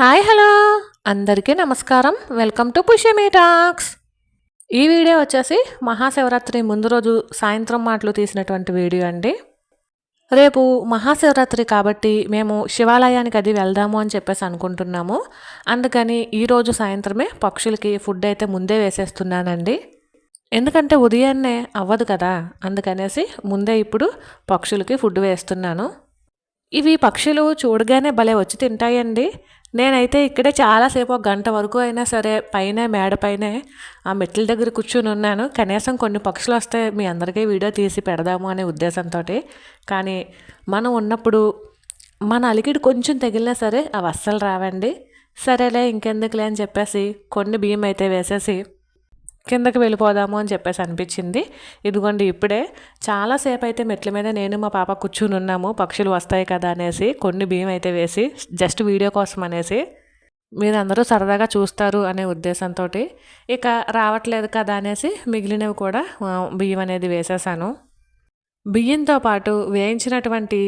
Hi hello. అందరికీ నమస్కారం. Welcome to Pushyami talks. ఈ వీడియో వచ్చేసి మహాశివరాత్రి ముందు రోజు సాయంత్రం మాటలు తీసినటువంటి వీడియో అండి. రేపు మహాశివరాత్రి కాబట్టి మేము శివాలయానికి అది వెళ్దాము అని చెప్పేసి అనుకుంటున్నాము. అందుకని ఈరోజు సాయంత్రమే పక్షులకి ఫుడ్ అయితే ముందే వేసేస్తున్నానండి. ఎందుకంటే ఉదయాన్నే అవ్వదు కదా అందుకనేసి ముందే ఇప్పుడు పక్షులకి ఫుడ్ వేస్తున్నాను. ఇవి పక్షులు చూడగానే భలే వచ్చి తింటాయండి. నేనైతే ఇక్కడే చాలాసేపు ఒక గంట వరకు అయినా సరే పైన మేడ పైనే ఆ మెట్ల దగ్గర కూర్చుని ఉన్నాను. కనీసం కొన్ని పక్షులు వస్తే మీ అందరికీ వీడియో తీసి పెడదాము అనే ఉద్దేశంతో కానీ మనం ఉన్నప్పుడు మన అలికిడి కొంచెం తగిలినా సరే అవి అస్సలు రావండి. సరేలే ఇంకెందుకులే అని చెప్పేసి కొన్ని బియ్యం అయితే వేసేసి కిందకి వెళ్ళిపోదాము అని చెప్పేసి అనిపించింది. ఇదిగోండి ఇప్పుడే చాలాసేపు అయితే మెట్ల మీద నేను మా పాప కూర్చుని ఉన్నాము. పక్షులు వస్తాయి కదా అనేసి కొన్ని బియ్యం అయితే వేసి జస్ట్ వీడియో కోసం అనేసి మీరు అందరూ సరదాగా చూస్తారు అనే ఉద్దేశంతో ఇక రావట్లేదు కదా అనేసి మిగిలినవి కూడా బియ్యం అనేది వేసేసాను. బియ్యంతో పాటు వేయించినటువంటి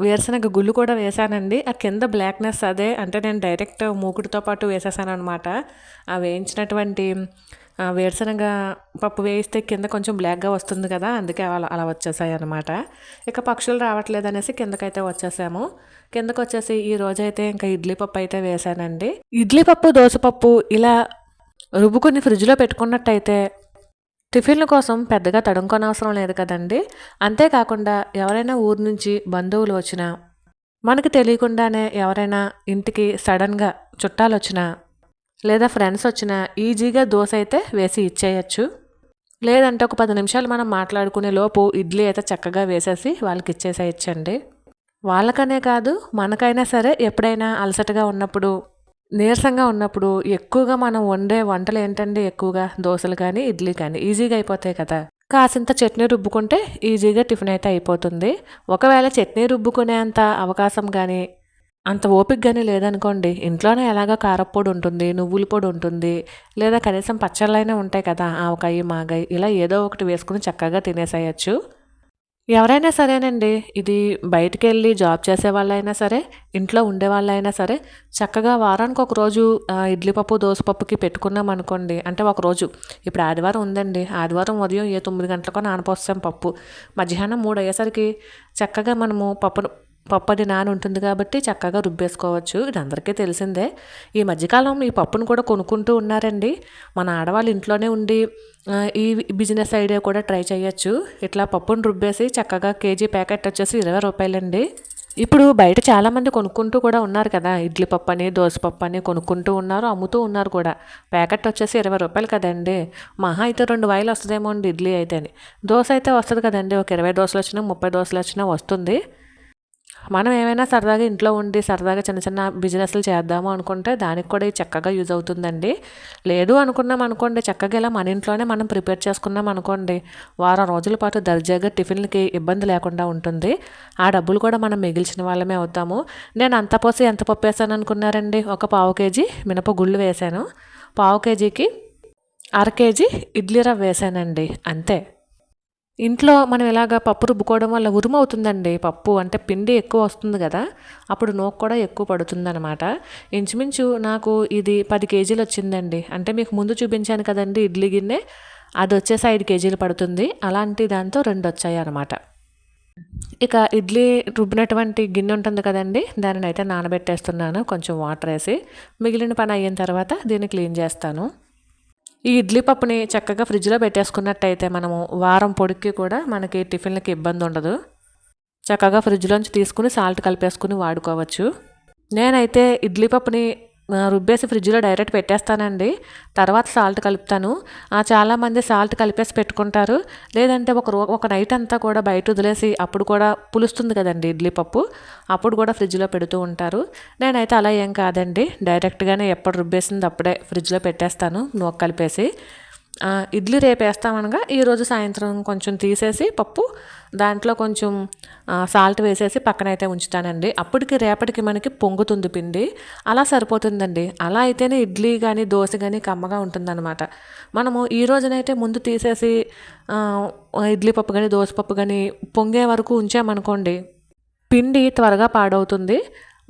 వేరుశనగ గుళ్ళు కూడా వేసానండి ఆ కింద బ్లాక్నెస్ అదే అంటే నేను డైరెక్ట్ మూకుడితో పాటు వేసేసాను అనమాట ఆ వేయించినటువంటి వేరుశనగ పప్పు వేయిస్తే కింద కొంచెం బ్లాక్గా వస్తుంది కదా అందుకే అలా అలా వచ్చేసాయి అనమాట ఇక పక్షులు రావట్లేదు అనేసి కిందకైతే వచ్చేసాము. కిందకు వచ్చేసి ఈ రోజైతే ఇంకా ఇడ్లీ పప్పు అయితే వేసానండి. ఇడ్లీ పప్పు దోసపప్పు ఇలా రుబ్బుకొని ఫ్రిడ్జ్లో పెట్టుకున్నట్టయితే టిఫిన్ల కోసం పెద్దగా తడుముకోనవసరం లేదు కదండి. అంతేకాకుండా ఎవరైనా ఊరు నుంచి బంధువులు వచ్చినా మనకి తెలియకుండానే ఎవరైనా ఇంటికి సడన్గా చుట్టాలు వచ్చినా లేదా ఫ్రెండ్స్ వచ్చినా ఈజీగా దోశ అయితే వేసి ఇచ్చేయచ్చు. లేదంటే ఒక పది నిమిషాలు మనం మాట్లాడుకునే లోపు ఇడ్లీ అయితే చక్కగా వేసేసి వాళ్ళకి ఇచ్చేసేయచ్చండి. వాళ్ళకనే కాదు మనకైనా సరే ఎప్పుడైనా అలసటగా ఉన్నప్పుడు నీరసంగా ఉన్నప్పుడు ఎక్కువగా మనం వండే వంటలు ఏంటండి ఎక్కువగా? దోశలు కానీ ఇడ్లీ కానీ ఈజీగా అయిపోతాయి కదా. కాసింత చట్నీ రుబ్బుకుంటే ఈజీగా టిఫిన్ అయితే అయిపోతుంది. ఒకవేళ చట్నీ రుబ్బుకునేంత అవకాశం కానీ అంత ఓపికగానే కానీ లేదనుకోండి. ఇంట్లోనే ఎలాగో కారప్పొడి ఉంటుంది నువ్వుల పొడి ఉంటుంది లేదా కనీసం పచ్చళ్ళైనా ఉంటాయి కదా ఆవకాయ మాగాయ ఇలా ఏదో ఒకటి వేసుకుని చక్కగా తినేసేయచ్చు. ఎవరైనా సరేనండి. ఇది బయటికి వెళ్ళి జాబ్ చేసే వాళ్ళైనా సరే ఇంట్లో ఉండే వాళ్ళైనా సరే చక్కగా వారానికి ఒక రోజు ఇడ్లీ పప్పు దోసపప్పుకి పెట్టుకున్నాం అనుకోండి అంటే ఒక రోజు ఇప్పుడు ఆదివారం ఉందండి. ఆదివారం ఉదయం ఏ తొమ్మిది గంటలకో నానపోస్తాం పప్పు. మధ్యాహ్నం మూడు అయ్యేసరికి చక్కగా మనము పప్పును పప్పు అది ఉంటుంది కాబట్టి చక్కగా రుబ్బేసుకోవచ్చు. ఇది అందరికీ తెలిసిందే. ఈ మధ్యకాలం ఈ పప్పును కూడా కొనుక్కుంటూ ఉన్నారండి. మన ఆడవాళ్ళు ఇంట్లోనే ఉండి ఈ బిజినెస్ ఐడియా కూడా ట్రై చేయొచ్చు. ఇట్లా పప్పును రుబ్బేసి చక్కగా కేజీ ప్యాకెట్ వచ్చేసి ఇరవై రూపాయలండి. ఇప్పుడు బయట చాలామంది కొనుక్కుంటూ కూడా ఉన్నారు కదా. ఇడ్లీ పప్పు అని దోశ పప్పు అని కొనుక్కుంటూ ఉన్నారు అమ్ముతూ ఉన్నారు కూడా. ప్యాకెట్ వచ్చేసి ఇరవై రూపాయలు కదండి. మహా అయితే రెండు వాయిలు వస్తుందేమో అండి ఇడ్లీ అయితే అని దోశ అయితే వస్తుంది కదండి. ఒక ఇరవై దోశలు వచ్చినా ముప్పై దోశలు వచ్చినా వస్తుంది. మనం ఏమైనా సరదాగా ఇంట్లో ఉండి సరదాగా చిన్న చిన్న బిజినెస్లు చేద్దాము అనుకుంటే దానికి కూడా ఇది చక్కగా యూజ్ అవుతుందండి. లేదు అనుకున్నాం అనుకోండి చక్కగా ఇలా మన ఇంట్లోనే మనం ప్రిపేర్ చేసుకున్నాం అనుకోండి వారం రోజుల పాటు దర్జాగా టిఫిన్లకి ఇబ్బంది లేకుండా ఉంటుంది. ఆ డబ్బులు కూడా మనం మిగిల్చిన వాళ్ళమే అవుతాము. నేను అంత పోసి ఎంత పప్పు వేసాను అనుకున్నారండి? ఒక పావు కేజీ మినప గుళ్ళు వేశాను. పావు కేజీకి అర కేజీ ఇడ్లీ రవ్వ వేసానండి అంతే. ఇంట్లో మనం ఇలాగ పప్పు రుబ్బుకోవడం వల్ల ఉరుము అవుతుందండి పప్పు అంటే పిండి ఎక్కువ వస్తుంది కదా అప్పుడు నోకు కూడా ఎక్కువ పడుతుందనమాట ఇంచుమించు నాకు ఇది పది కేజీలు వచ్చిందండి. అంటే మీకు ముందు చూపించాను కదండి ఇడ్లీ గిన్నె అది వచ్చేసి ఐదు కేజీలు పడుతుంది. అలాంటి దాంతో రెండు వచ్చాయి అనమాట ఇక ఇడ్లీ రుబ్బినటువంటి గిన్నె ఉంటుంది కదండి దానిని అయితే నానబెట్టేస్తున్నాను కొంచెం వాటర్ వేసి. మిగిలిన పని అయిన తర్వాత దీన్ని క్లీన్ చేస్తాను. ఈ ఇడ్లీ పప్పుని చక్కగా ఫ్రిడ్జ్లో పెట్టేసుకున్నట్టయితే మనము వారం పొడికి కూడా మనకి టిఫిన్లకి ఇబ్బంది ఉండదు. చక్కగా ఫ్రిడ్జ్లోంచి తీసుకుని సాల్ట్ కలిపేసుకుని వాడుకోవచ్చు. నేనైతే ఇడ్లీ పప్పుని రుబ్బేసి ఫ్రిడ్జ్లో డైరెక్ట్ పెట్టేస్తానండి. తర్వాత సాల్ట్ కలుపుతాను. చాలామంది సాల్ట్ కలిపేసి పెట్టుకుంటారు. లేదంటే ఒక రో ఒక నైట్ అంతా కూడా బయట వదిలేసి అప్పుడు కూడా పులుస్తుంది కదండి ఇడ్లీ పప్పు. అప్పుడు కూడా ఫ్రిడ్జ్లో పెడుతూ ఉంటారు. నేనైతే అలా ఏం కాదండి. డైరెక్ట్గానే ఎప్పుడు రుబ్బేసింది అప్పుడే ఫ్రిడ్జ్లో పెట్టేస్తాను. నూక కలిపేసి. ఇడ్లీ రేపేస్తామనగా ఈరోజు సాయంత్రం కొంచెం తీసేసి పప్పు దాంట్లో కొంచెం సాల్ట్ వేసేసి పక్కనైతే ఉంచుతానండి. అప్పటికి రేపటికి మనకి పొంగుతుంది పిండి. అలా సరిపోతుందండి. అలా అయితేనే ఇడ్లీ కానీ దోశ కానీ కమ్మగా ఉంటుందన్నమాట. మనము ఈ రోజునైతే ముందు తీసేసి ఇడ్లీ పప్పు కానీ దోశ పప్పు కానీ పొంగే వరకు ఉంచామనుకోండి పిండి త్వరగా పాడవుతుంది.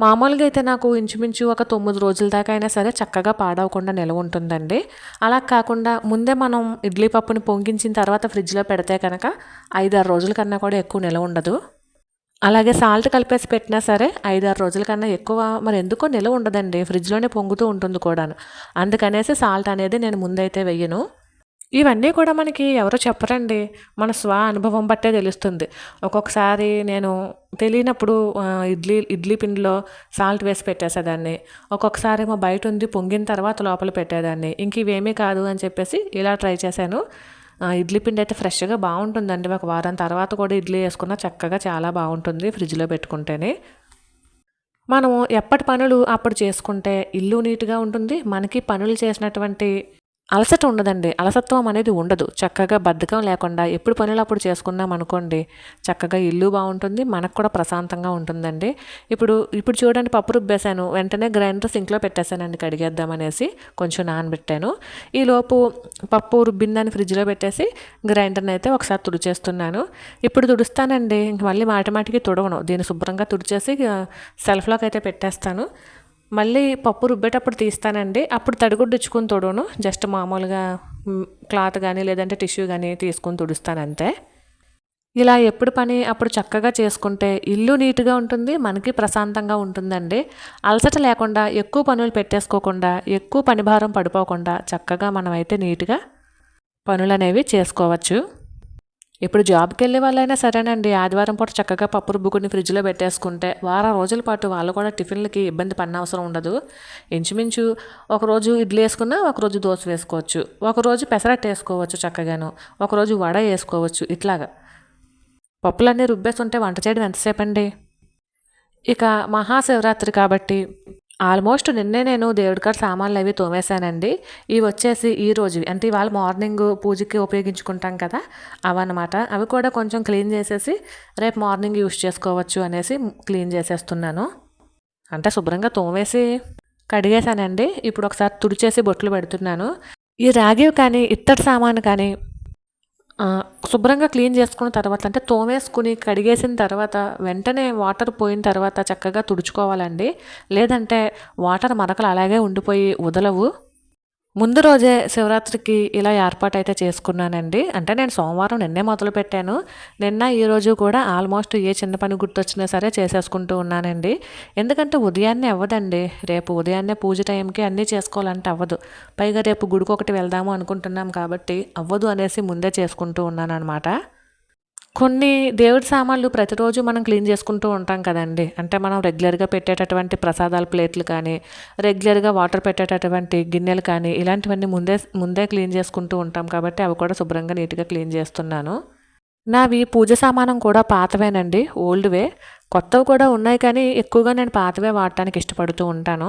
మామూలుగా అయితే నాకు ఇంచుమించు ఒక తొమ్మిది రోజుల దాకా అయినా సరే చక్కగా పాడవకుండా నిలవ ఉంటుందండి. అలా కాకుండా ముందే మనం ఇడ్లీ పప్పుని పొంగించిన తర్వాత ఫ్రిడ్జ్లో పెడితే కనుక ఐదారు రోజుల కన్నా కూడా ఎక్కువ నిలవ ఉండదు. అలాగే సాల్ట్ కలిపేసి పెట్టినా సరే ఐదారు రోజుల కన్నా ఎక్కువ మరి ఎందుకో నిల్వ ఉండదండి. ఫ్రిడ్జ్లోనే పొంగుతూ ఉంటుంది కూడాను. అందుకనేసి సాల్ట్ అనేది నేను ముందైతే వెయ్యను ఇవన్నీ కూడా మనకి ఎవరు చెప్పరండి. మన స్వ అనుభవం బట్టే తెలుస్తుంది. ఒక్కొక్కసారి నేను తెలియనప్పుడు ఇడ్లీ ఇడ్లీ పిండిలో సాల్ట్ వేసి పెట్టేసేదాన్ని. ఒక్కొక్కసారి మా బయట ఉంది పొంగిన తర్వాత లోపల పెట్టేదాన్ని. ఇంక ఇవేమీ కాదు అని చెప్పేసి ఇలా ట్రై చేశాను. ఇడ్లీ పిండి అయితే ఫ్రెష్గా బాగుంటుందండి. ఒక వారం తర్వాత కూడా ఇడ్లీ వేసుకున్న చక్కగా చాలా బాగుంటుంది ఫ్రిడ్జ్లో పెట్టుకుంటేనే. మనము ఎప్పటి పనులు అప్పుడు చేసుకుంటే ఇల్లు నీట్గా ఉంటుంది. మనకి పనులు చేసినటువంటి అలసట ఉండదండి. అలసత్వం అనేది ఉండదు. చక్కగా బద్ధకం లేకుండా ఎప్పుడు పనులు అప్పుడు చేసుకున్నాం అనుకోండి చక్కగా ఇల్లు బాగుంటుంది మనకు కూడా ప్రశాంతంగా ఉంటుందండి. ఇప్పుడు ఇప్పుడు చూడండి పప్పు రుబ్బేశాను వెంటనే గ్రైండర్ సింక్లో పెట్టేశానండి కడిగేద్దామనేసి కొంచెం నానబెట్టాను. ఈలోపు పప్పు రుబ్బిందని ఫ్రిడ్జ్లో పెట్టేసి గ్రైండర్ని అయితే ఒకసారి తుడిచేస్తున్నాను. ఇప్పుడు తుడుస్తానండి. ఇంక మళ్ళీ మాటి మాటికి తుడవను. దీన్ని శుభ్రంగా తుడిచేసి సెల్ఫ్లోకి అయితే పెట్టేస్తాను. మళ్ళీ పప్పు రుబ్బేటప్పుడు తీస్తానండి. అప్పుడు తడిగుడ్డుచ్చుకుని తుడవను జస్ట్ మామూలుగా క్లాత్ కానీ లేదంటే టిష్యూ కానీ తీసుకుని తుడుస్తాను అంతే ఇలా ఎప్పుడు పని అప్పుడు చక్కగా చేసుకుంటే ఇల్లు నీట్గా ఉంటుంది మనకి ప్రశాంతంగా ఉంటుందండి. అలసట లేకుండా ఎక్కువ పనులు పెట్టేసుకోకుండా ఎక్కువ పని భారం పడిపోకుండా చక్కగా మనమైతే నీట్గా పనులు అనేవి చేసుకోవచ్చు. ఇప్పుడు జాబ్కి వెళ్ళే వాళ్ళైనా సరేనండి. ఆదివారం పూట చక్కగా పప్పు రుబ్బుకుని ఫ్రిడ్జ్లో పెట్టేసుకుంటే వారం రోజుల పాటు వాళ్ళు కూడా టిఫిన్లకి ఇబ్బంది పడినవసరం ఉండదు. ఇంచుమించు ఒకరోజు ఇడ్లీ వేసుకున్నా ఒకరోజు దోశ వేసుకోవచ్చు. ఒకరోజు పెసరట్టు వేసుకోవచ్చు చక్కగాను. ఒకరోజు వడ వేసుకోవచ్చు ఇట్లాగా. పప్పులన్నీ రుబ్బేస్తుంటే వంట చేయడం ఎంతసేపు అండి ఇక మహాశివరాత్రి కాబట్టి ఆల్మోస్ట్ నిన్నే నేను దేవుడి కాడ సామాన్లు అవి తోమేశానండి. ఇవి వచ్చేసి ఈ రోజు అంటే ఇవాళ మార్నింగ్ పూజకి ఉపయోగించుకుంటాం కదా అవన్నమాట. అవి కూడా కొంచెం క్లీన్ చేసేసి రేపు మార్నింగ్ యూస్ చేసుకోవచ్చు అనేసి క్లీన్ చేసేస్తున్నాను. అంటే శుభ్రంగా తోమేసి కడిగేశానండి. ఇప్పుడు ఒకసారి తుడిచేసి బొట్లు పెడుతున్నాను. ఈ రాగివి కానీ ఇత్తడి సామాను కానీ శుభ్రంగా క్లీన్ చేసుకున్న తర్వాత అంటే తోమేసుకుని కడిగేసిన తర్వాత వెంటనే వాటర్ పోయిన తర్వాత చక్కగా తుడుచుకోవాలండి. లేదంటే వాటర్ మరకలు అలాగే ఉండిపోయి వదలవు ముందు రోజే శివరాత్రికి ఇలా ఏర్పాటు అయితే చేసుకున్నానండి. అంటే నేను సోమవారం నిన్నే మొదలు పెట్టాను నిన్న ఈ రోజు కూడా ఆల్మోస్ట్ ఏ చిన్న పని గుర్తొచ్చినా సరే చేసేసుకుంటూ ఉన్నానండి. ఎందుకంటే ఉదయాన్నే అవ్వదండి. రేపు ఉదయాన్నే పూజ టైంకి అన్నీ చేసుకోవాలంటే అవ్వదు. పైగా రేపు గుడికి ఒకటి వెళ్దాము అనుకుంటున్నాం కాబట్టి అవ్వదు అనేసి ముందే చేసుకుంటూ ఉన్నాను అనమాట కొన్ని దేవుడి సామాన్లు ప్రతిరోజు మనం క్లీన్ చేసుకుంటూ ఉంటాం కదండి. అంటే మనం రెగ్యులర్గా పెట్టేటటువంటి ప్రసాదాల ప్లేట్లు కానీ రెగ్యులర్గా వాటర్ పెట్టేటటువంటి గిన్నెలు కానీ ఇలాంటివన్నీ ముందే ముందే క్లీన్ చేసుకుంటూ ఉంటాం కాబట్టి అవి కూడా శుభ్రంగా నీట్గా క్లీన్ చేస్తున్నాను. నావి పూజ సామానం కూడా పాతవేనండి ఓల్డ్వే. కొత్తవి కూడా ఉన్నాయి కానీ ఎక్కువగా నేను పాతవే వాడటానికి ఇష్టపడుతూ ఉంటాను.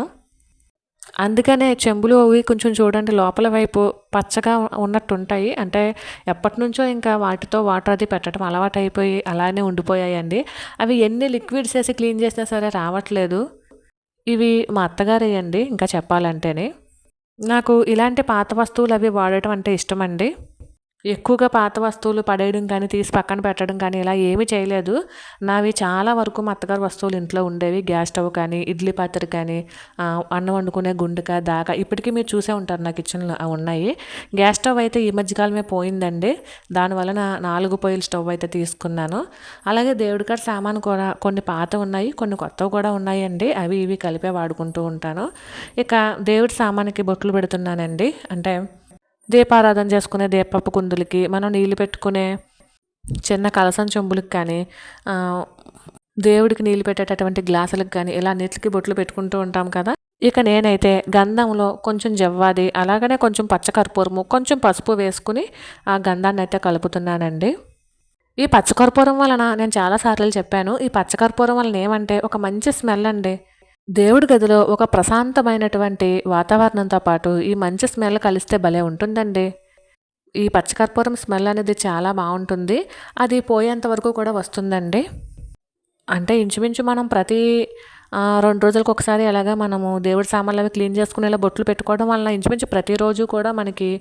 అందుకనే చెంబులు అవి కొంచెం చూడండి లోపల వైపు పచ్చగా ఉన్నట్టు ఉంటాయి అంటే ఎప్పటి నుంచో ఇంకా వాటితో వాటర్ అది పెట్టడం అలవాటు అయిపోయి అలానే ఉండిపోయాయండి. అవి ఎన్ని లిక్విడ్స్ వేసి క్లీన్ చేసినా సరే రావట్లేదు. ఇవి మా అత్తగారేయండి ఇంకా చెప్పాలంటేనే. నాకు ఇలాంటి పాత వస్తువులు అవి వాడటం అంటే ఇష్టమండి. ఎక్కువగా పాత వస్తువులు పడేయడం కానీ తీసి పక్కన పెట్టడం కానీ ఇలా ఏమీ చేయలేదు. నావి చాలా వరకు మా అత్తగారు వస్తువులు ఇంట్లో ఉండేవి. గ్యాస్ స్టవ్ కానీ ఇడ్లీ పాత్ర కానీ అన్నం వండుకునే గుండక దాకా ఇప్పటికీ మీరు చూసే ఉంటారు నా కిచెన్లో అవి ఉన్నాయి. గ్యాస్ స్టవ్ అయితే ఈ మధ్యకాలమే పోయిందండి. దానివల్ల నా నాలుగు పొయ్యిల స్టవ్ అయితే తీసుకున్నాను. అలాగే దేవుడి కాడ సామాను కూడా కొన్ని పాత ఉన్నాయి కొన్ని కొత్తవి కూడా ఉన్నాయండి. అవి ఇవి కలిపే వాడుకుంటూ ఉంటాను. ఇక దేవుడి సామానికి బొట్లు పెడుతున్నానండి. అంటే దీపారాధన చేసుకునే దీపపు కుందులకి మనం నీళ్ళు పెట్టుకునే చిన్న కలసం చెంబులకు కానీ దేవుడికి నీళ్ళు పెట్టేటటువంటి గ్లాసులకు కానీ ఇలా నీటికి బొట్లు పెట్టుకుంటూ ఉంటాం కదా. ఇక నేనైతే గంధంలో కొంచెం జవ్వాది అలాగనే కొంచెం పచ్చకర్పూరము కొంచెం పసుపు వేసుకుని ఆ గంధాన్ని అయితే కలుపుతున్నానండి. ఈ పచ్చకర్పూరం వలన నేను చాలాసార్లు చెప్పాను ఈ పచ్చకర్పూరం వలన ఏమంటే ఒక మంచి స్మెల్ అండి. దేవుడి గదిలో ఒక ప్రశాంతమైనటువంటి వాతావరణంతో పాటు ఈ మంచి స్మెల్ కలిస్తే భలే ఉంటుందండి. ఈ పచ్చకర్పూరం స్మెల్ అనేది చాలా బాగుంటుంది. అది పోయేంత వరకు కూడా వస్తుందండి. అంటే ఇంచుమించు మనం ప్రతి రెండు రోజులకు ఒకసారి అలాగా మనము దేవుడి సామాన్లు అవి క్లీన్ చేసుకునేలా బొట్లు పెట్టుకోవడం వలన ఇంచుమించు ప్రతిరోజు కూడా మనకి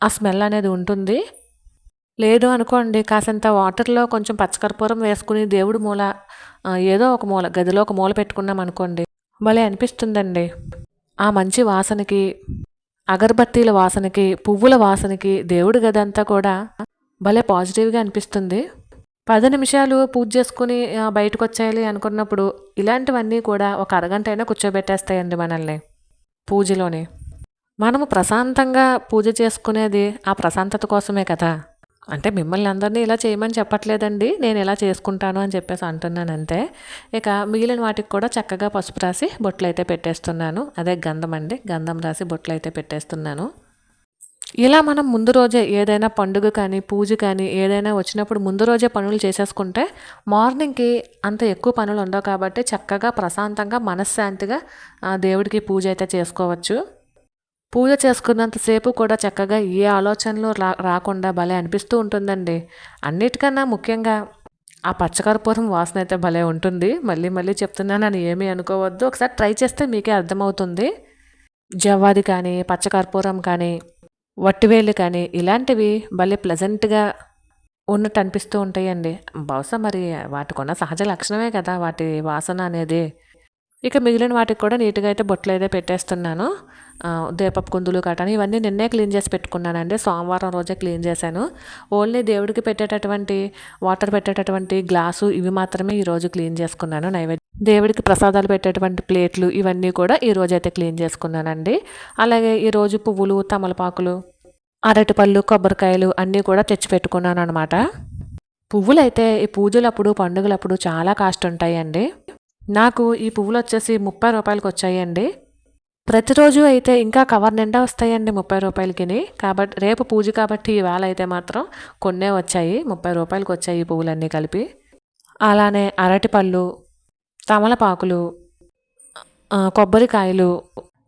ఆ స్మెల్ అనేది ఉంటుంది. లేదు అనుకోండి కాసంత వాటర్లో కొంచెం పచ్చకర్పూరం వేసుకుని దేవుడి మూల ఏదో ఒక మూల గదిలో ఒక మూల పెట్టుకున్నాం అనుకోండి భలే అనిపిస్తుందండి. ఆ మంచి వాసనకి అగరబత్తీల వాసనకి పువ్వుల వాసనకి దేవుడి గది అంతా కూడా భలే పాజిటివ్గా అనిపిస్తుంది. పది నిమిషాలు పూజ చేసుకుని బయటకు వచ్చేయాలి అనుకున్నప్పుడు ఇలాంటివన్నీ కూడా ఒక అరగంట అయినా కూర్చోబెట్టేస్తాయండి మనల్ని పూజలోని. మనము ప్రశాంతంగా పూజ చేసుకునేది ఆ ప్రశాంతత కోసమే కదా. అంటే మిమ్మల్ని అందరినీ ఇలా చేయమని చెప్పట్లేదండి నేను ఇలా చేసుకుంటాను అని చెప్పేసి అంటున్నాను అంతే ఇక మిగిలిన వాటికి కూడా చక్కగా పసుపు రాసి బొట్లు అయితే పెట్టేస్తున్నాను. అదే గంధం అండి గంధం రాసి బొట్లు అయితే పెట్టేస్తున్నాను. ఇలా మనం ముందు రోజే ఏదైనా పండుగ కానీ పూజ కానీ ఏదైనా వచ్చినప్పుడు ముందు రోజే పనులు చేసేసుకుంటే మార్నింగ్కి అంత ఎక్కువ పనులు ఉండవు కాబట్టి చక్కగా ప్రశాంతంగా మనశ్శాంతిగా ఆ, దేవుడికి పూజ అయితే చేసుకోవచ్చు. పూజ చేసుకున్నంతసేపు కూడా చక్కగా ఏ ఆలోచనలు రా రాకుండా భలే అనిపిస్తూ ఉంటుందండి. అన్నిటికన్నా ముఖ్యంగా ఆ పచ్చకర్పూరం వాసన అయితే భలే ఉంటుంది. మళ్ళీ మళ్ళీ చెప్తున్నాను అని ఏమీ అనుకోవద్దు. ఒకసారి ట్రై చేస్తే మీకే అర్థమవుతుంది. జవ్వాది కానీ పచ్చకర్పూరం కానీ వట్టివేలు కానీ ఇలాంటివి భలే ప్లెజెంట్గా ఉన్నట్టు అనిపిస్తూ ఉంటాయండి. బహుశా మరి వాటికి ఉన్న సహజ లక్షణమే కదా వాటి వాసన అనేది. ఇక మిగిలిన వాటికి కూడా నీట్గా అయితే బొట్లు అయితే పెట్టేస్తున్నాను. దీపపు కుందులు కటాని ఇవన్నీ నిన్నే క్లీన్ చేసి పెట్టుకున్నానండి. సోమవారం రోజే క్లీన్ చేశాను. ఓన్లీ దేవుడికి పెట్టేటటువంటి వాటర్ పెట్టేటటువంటి గ్లాసు ఇవి మాత్రమే ఈరోజు క్లీన్ చేసుకున్నాను నైవేద్యం. దేవుడికి ప్రసాదాలు పెట్టేటువంటి ప్లేట్లు ఇవన్నీ కూడా ఈ అయితే క్లీన్ చేసుకున్నానండి. అలాగే ఈరోజు పువ్వులు తమలపాకులు అరటిపళ్ళు కొబ్బరికాయలు అన్నీ కూడా తెచ్చి పెట్టుకున్నాను అనమాట పువ్వులు అయితే ఈ పూజలప్పుడు పండుగలప్పుడు చాలా కాస్ట్ ఉంటాయండి. నాకు ఈ పువ్వులు వచ్చేసి ముప్పై రూపాయలకి వచ్చాయండి ప్రతిరోజు అయితే ఇంకా కవర్ నిండా వస్తాయండి ముప్పై రూపాయలకి కాబట్టి రేపు పూజ కాబట్టి ఈవేళ అయితే మాత్రం కొన్నే వచ్చాయి ముప్పై రూపాయలకి వచ్చాయి ఈ పువ్వులన్నీ కలిపి. అలానే అరటిపళ్ళు తమలపాకులు కొబ్బరికాయలు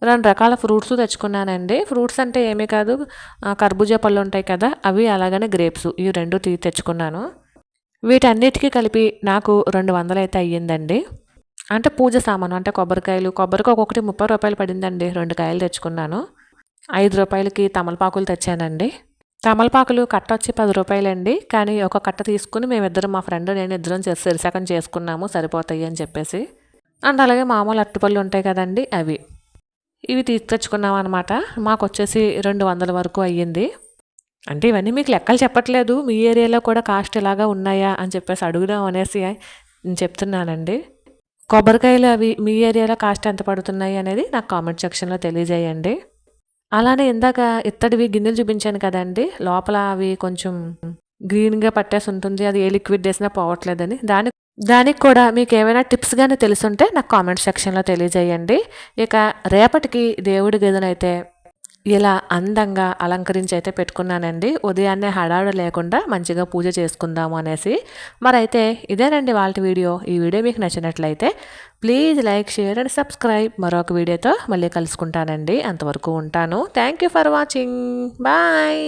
రెండు రకాల ఫ్రూట్స్ తెచ్చుకున్నానండి. ఫ్రూట్స్ అంటే ఏమీ కాదు కర్బూజా పళ్ళు ఉంటాయి కదా అవి అలాగనే గ్రేప్స్. ఈ రెండు తీ తెచ్చుకున్నాను. వీటన్నిటికీ కలిపి నాకు రెండు వందలు అయితే అయ్యిందండి. అంటే పూజ సామాను అంటే కొబ్బరికాయలు. కొబ్బరికి ఒక్కొక్కటి ముప్పై రూపాయలు పడిందండి. రెండు కాయలు తెచ్చుకున్నాను. ఐదు రూపాయలకి తమలపాకులు తెచ్చానండి. తమలపాకులు కట్ట వచ్చి పది రూపాయలండి. కానీ ఒక కట్ట తీసుకుని మేమిద్దరం మా ఫ్రెండ్ నేను ఇద్దరం చేసి సిరిసకం చేసుకున్నాము సరిపోతాయి అని చెప్పేసి. అండ్ అలాగే మామూలు అట్టుపళ్ళు ఉంటాయి కదండి అవి. ఇవి తీసుకొచ్చుకున్నాం అనమాట మాకు వచ్చేసి రెండు వందల వరకు అయ్యింది. అంటే ఇవన్నీ మీకు లెక్కలు చెప్పట్లేదు. మీ ఏరియాలో కూడా కాస్ట్ ఇలాగా ఉన్నాయా అని చెప్పేసి అడుగుదాం అనేసి నేను చెప్తున్నానండి. కొబ్బరికాయలు అవి మీ ఏరియాలో కాస్ట్ ఎంత పడుతున్నాయి అనేది నాకు కామెంట్ సెక్షన్లో తెలియజేయండి. అలానే ఇందాక ఇత్తడివి గిన్నెలు చూపించాను కదండి లోపల అవి కొంచెం గ్రీన్గా పట్టేసి ఉంటుంది అది ఏ లిక్విడ్ వేసినా పోవట్లేదని. దాని దానికి కూడా మీకు ఏమైనా టిప్స్ కానీ తెలుసుంటే నాకు కామెంట్ సెక్షన్లో తెలియజేయండి. ఇక రేపటికి దేవుడి గదినైతే ఇలా అందంగా అలంకరించి అయితే పెట్టుకున్నానండి. ఉదయాన్నే హడావుడి లేకుండా మంచిగా పూజ చేసుకుందాము అనేసి. మరైతే ఇదేనండి వాళ్ళ వీడియో. ఈ వీడియో మీకు నచ్చినట్లయితే please like share and subscribe. మరొక వీడియోతో మళ్ళీ కలుసుకుంటానండి. అంతవరకు ఉంటాను. Thank you for watching. Bye.